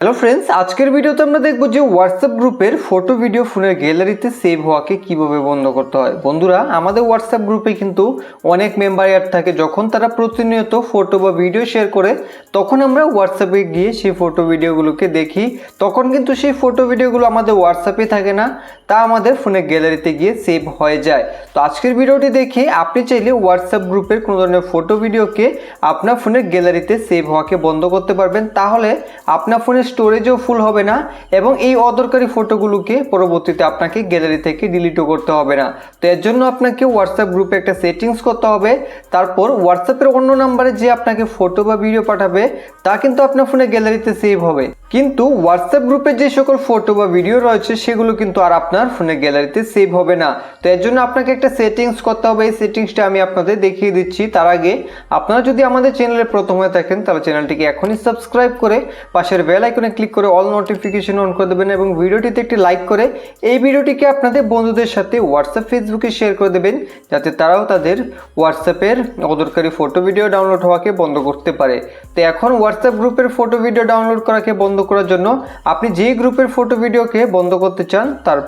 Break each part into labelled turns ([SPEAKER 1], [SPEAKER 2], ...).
[SPEAKER 1] Hello friends আজকের ভিডিওতে আমরা দেখব যে হোয়াটসঅ্যাপ গ্রুপের ফটো ভিডিও ফোনের গ্যালারিতে সেভ হওয়াকে কীভাবে বন্ধ করতে হয়। বন্ধুরা, আমাদের হোয়াটসঅ্যাপ গ্রুপে কিন্তু অনেক মেম্বার অ্যাড থাকে। যখন তারা প্রতিনিয়ত ফটো বা ভিডিও শেয়ার করে, তখন আমরা হোয়াটসঅ্যাপে গিয়ে সেই ফটো ভিডিওগুলোকে দেখি। তখন কিন্তু সেই ফটো ভিডিওগুলো আমাদের হোয়াটসঅ্যাপে থাকে না, তা আমাদের ফোনের গ্যালারিতে গিয়ে সেভ হয়ে যায়। তো আজকের ভিডিওটি দেখে আপনি চাইলে হোয়াটসঅ্যাপ গ্রুপের কোনো ধরনের ফটো ভিডিওকে আপনার ফোনের গ্যালারিতে সেভ হওয়াকে বন্ধ করতে পারবেন। তাহলে আপনার ফোনের স্টোরেজও ফুল হবে না এবং এই অদরকারি ফটোগুলোকে পরবর্তীতে আপনাকে গ্যালারি থেকে ডিলিটও করতে হবে না। তো এর জন্য আপনাকে হোয়াটসঅ্যাপ গ্রুপে একটা সেটিংস করতে হবে। তারপর হোয়াটসঅ্যাপের অন্য নাম্বারে যে আপনাকে ফটো বা ভিডিও পাঠাবে, তা কিন্তু আপনার ফোনে গ্যালারিতে সেভ হবে। কিন্তু হোয়াটসঅ্যাপ গ্রুপে যে সকল ফটো বা ভিডিও রয়েছে, সেগুলো কিন্তু আর আপনার ফোনের গ্যালারিতে সেভ হবে না। তো এর জন্য আপনাকে একটা সেটিংস করতে হবে। এই সেটিংসটা আমি আপনাদের দেখিয়ে দিচ্ছি। তার আগে আপনারা যদি আমাদের চ্যানেলে প্রথম হয়ে থাকেন, তাহলে চ্যানেলটিকে এখনই সাবস্ক্রাইব করে পাশের বেল আইকনে ক্লিক করে অল নোটিফিকেশন অন করে দেবেন এবং ভিডিওটিতে একটি লাইক করে এই ভিডিওটিকে আপনাদের বন্ধুদের সাথে হোয়াটসঅ্যাপ ফেসবুকে শেয়ার করে দেবেন, যাতে তারাও তাদের হোয়াটসঅ্যাপের অদরকারি ফটো ভিডিও ডাউনলোড হওয়াকে বন্ধ করতে পারে। তো এখন হোয়াটসঅ্যাপ গ্রুপের ফটো ভিডিও ডাউনলোড করাকে বন্ধ করার জন্য আপনি যে গ্রুপের ফটো ভিডিওকে বন্ধ করতে চান তার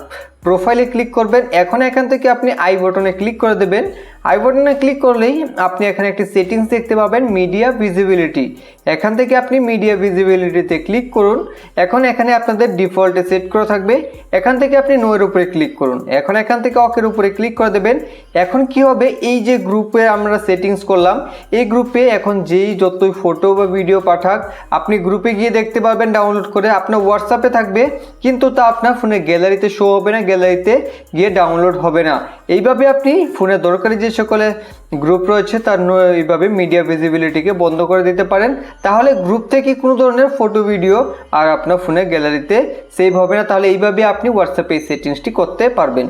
[SPEAKER 1] প্রোফাইলে ক্লিক করবেন। এখন এখান থেকে আপনি আই বটনে ক্লিক করে দেবেন। আই বটনে ক্লিক করলেই আপনি এখানে একটি সেটিংস দেখতে পাবেন মিডিয়া ভিজিবিলিটি এখান থেকে আপনি মিডিয়া ভিজিবিলিটিতে ক্লিক করুন। এখন এখানে আপনাদের ডিফল্টে সেট করা থাকবে। এখান থেকে আপনি নোয়ের উপরে ক্লিক করুন। এখন এখান থেকে অকের উপরে ক্লিক করে দেবেন। এখন কি হবে? এই যে গ্রুপে আমরা সেটিংস করলাম, এই গ্রুপে এখন যেই যতই ফটো বা ভিডিও পাঠাক, আপনি গ্রুপে গিয়ে দেখতে পারবেন ডাউনলোড করে। আপনার হোয়াটসঅ্যাপে থাকবে, কিন্তু তা আপনার ফোনে গ্যালারিতে শো হবে না। গ্যালারিতে গিয়ে ডাউনলোড হবে না। এইভাবে আপনি ফোনে দরকারি যে সকলে গ্রুপ রয়েছে তার এইভাবে মিডিয়া ভিজিবিলিটিকে বন্ধ করে দিতে পারেন। তাহলে গ্রুপ থেকে কোনো ধরনের ফটো ভিডিও আর আপনার ফোনের গ্যালারিতে সেভ হবে না। তাহলে এইভাবে আপনি হোয়াটসঅ্যাপে এই সেটিংসটি করতে পারবেন।